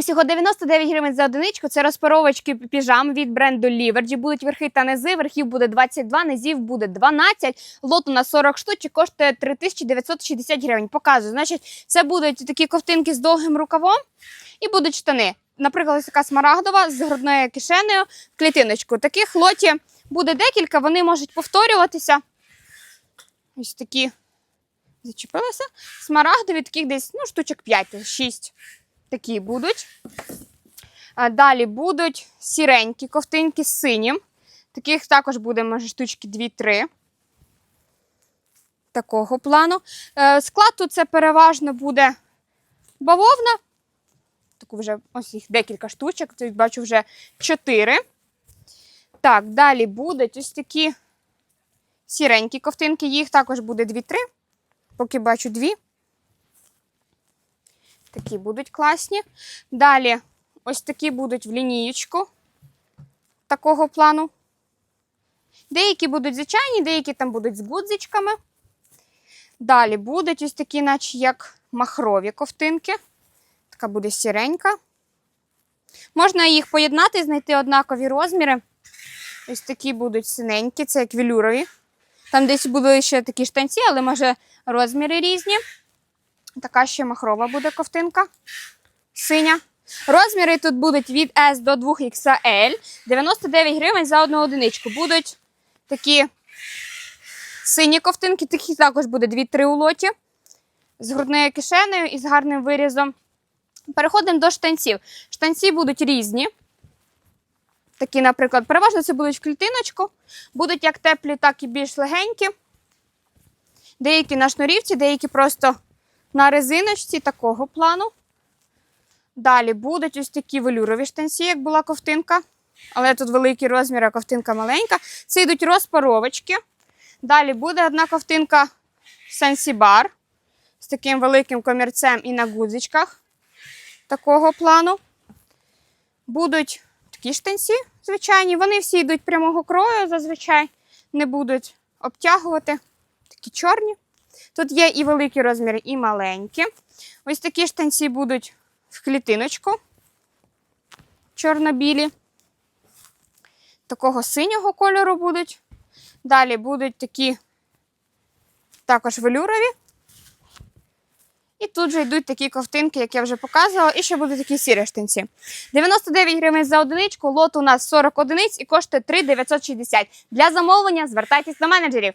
Усього 99 гривень за одиничку. Це розпаровочки піжам від бренду Livergy. Будуть верхи та низи. Верхів буде 22, низів буде 12. Лот у нас 40 штучок, коштує 3960 гривень. Показую. Значить, це будуть такі ковтинки з довгим рукавом і будуть штани. Наприклад, ось така смарагдова з грудною кишенею в клітиночку. Таких лоті буде декілька, вони можуть повторюватися. Ось такі зачепилися. Смарагдові таких десь ну, штучок 5-6. Такі будуть. Далі будуть сіренькі ковтинки з синім. Таких також буде, може, штучки 2-3. Такого плану. Е, Склад тут це переважно буде бавовна. Таку вже ось їх декілька штучок. Тут бачу вже 4. Так, далі будуть ось такі сіренькі ковтинки. Їх також буде 2-3. Поки бачу дві. Такі будуть класні. Далі ось такі будуть в лінієчку такого плану. Деякі будуть звичайні, деякі там будуть з гудзичками. Далі будуть ось такі, наче як махрові ковтинки. Така буде сіренька. Можна їх поєднати, знайти однакові розміри. Ось такі будуть синенькі, це як велюрові. Там десь були ще такі штанці, але може розміри різні. Така ще махрова буде ковтинка. Синя. Розміри тут будуть від S до 2XL. 99 гривень за одну одиничку. Будуть такі сині ковтинки, таких також буде 2-3 у лоті. З грудною кишенею і з гарним вирізом. Переходимо до штанців. Штанці будуть різні. Такі, наприклад, переважно це будуть в клітиночку. Будуть як теплі, так і більш легенькі. Деякі на шнурівці, деякі просто на резиночці такого плану. Далі будуть ось такі велюрові штанці, як була ковтинка. Але тут великий розмір, а ковтинка маленька. Це йдуть розпаровочки. Далі буде одна ковтинка Sensi з таким великим комірцем і на гудзичках такого плану. Будуть такі штанці, звичайні. Вони всі йдуть прямого крою, зазвичай не будуть обтягувати. Такі чорні. Тут є і великі розміри, і маленькі. Ось такі штанці будуть в клітиночку. Чорно-білі. Такого синього кольору будуть. Далі будуть такі також велюрові. І тут же йдуть такі ковтинки, як я вже показувала, і ще будуть такі сірі штанці. 99 гривень за одиничку, лот у нас 40 одиниць і коштує 3 960. Для замовлення звертайтесь до менеджерів.